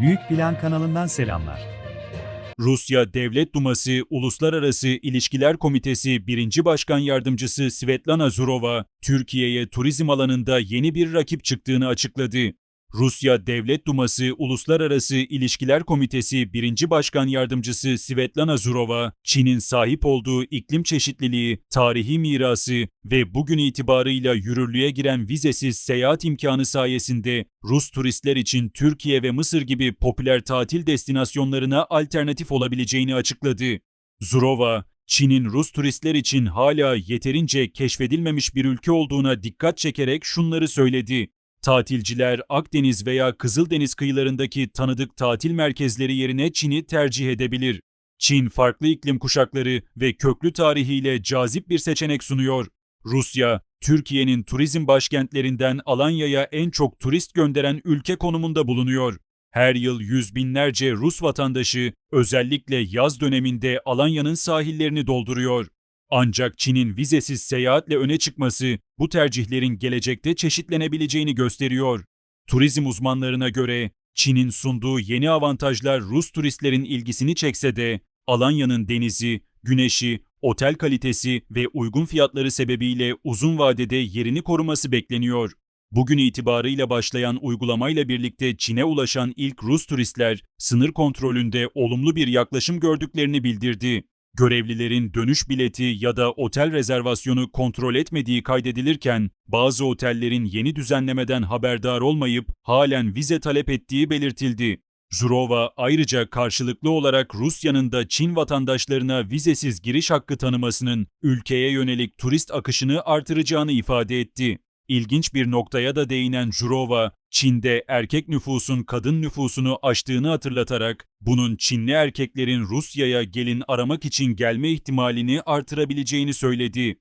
Büyük Plan kanalından selamlar. Rusya Devlet Duması Uluslararası İlişkiler Komitesi 1. Başkan Yardımcısı Svetlana Zurova, Türkiye'ye turizm alanında yeni bir rakip çıktığını açıkladı. Rusya Devlet Duması Uluslararası İlişkiler Komitesi 1. Başkan Yardımcısı Svetlana Zurova, Çin'in sahip olduğu iklim çeşitliliği, tarihi mirası ve bugün itibarıyla yürürlüğe giren vizesiz seyahat imkanı sayesinde Rus turistler için Türkiye ve Mısır gibi popüler tatil destinasyonlarına alternatif olabileceğini açıkladı. Zurova, Çin'in Rus turistler için hala yeterince keşfedilmemiş bir ülke olduğuna dikkat çekerek şunları söyledi. Tatilciler Akdeniz veya Kızıldeniz kıyılarındaki tanıdık tatil merkezleri yerine Çin'i tercih edebilir. Çin farklı iklim kuşakları ve köklü tarihiyle cazip bir seçenek sunuyor. Rusya, Türkiye'nin turizm başkentlerinden Alanya'ya en çok turist gönderen ülke konumunda bulunuyor. Her yıl yüz binlerce Rus vatandaşı özellikle yaz döneminde Alanya'nın sahillerini dolduruyor. Ancak Çin'in vizesiz seyahatle öne çıkması bu tercihlerin gelecekte çeşitlenebileceğini gösteriyor. Turizm uzmanlarına göre Çin'in sunduğu yeni avantajlar Rus turistlerin ilgisini çekse de Alanya'nın denizi, güneşi, otel kalitesi ve uygun fiyatları sebebiyle uzun vadede yerini koruması bekleniyor. Bugün itibarıyla başlayan uygulamayla birlikte Çin'e ulaşan ilk Rus turistler sınır kontrolünde olumlu bir yaklaşım gördüklerini bildirdi. Görevlilerin dönüş bileti ya da otel rezervasyonu kontrol etmediği kaydedilirken bazı otellerin yeni düzenlemeden haberdar olmayıp halen vize talep ettiği belirtildi. Zurova ayrıca karşılıklı olarak Rusya'nın da Çin vatandaşlarına vizesiz giriş hakkı tanımasının ülkeye yönelik turist akışını artıracağını ifade etti. İlginç bir noktaya da değinen Jurova, Çin'de erkek nüfusun kadın nüfusunu aştığını hatırlatarak bunun Çinli erkeklerin Rusya'ya gelin aramak için gelme ihtimalini artırabileceğini söyledi.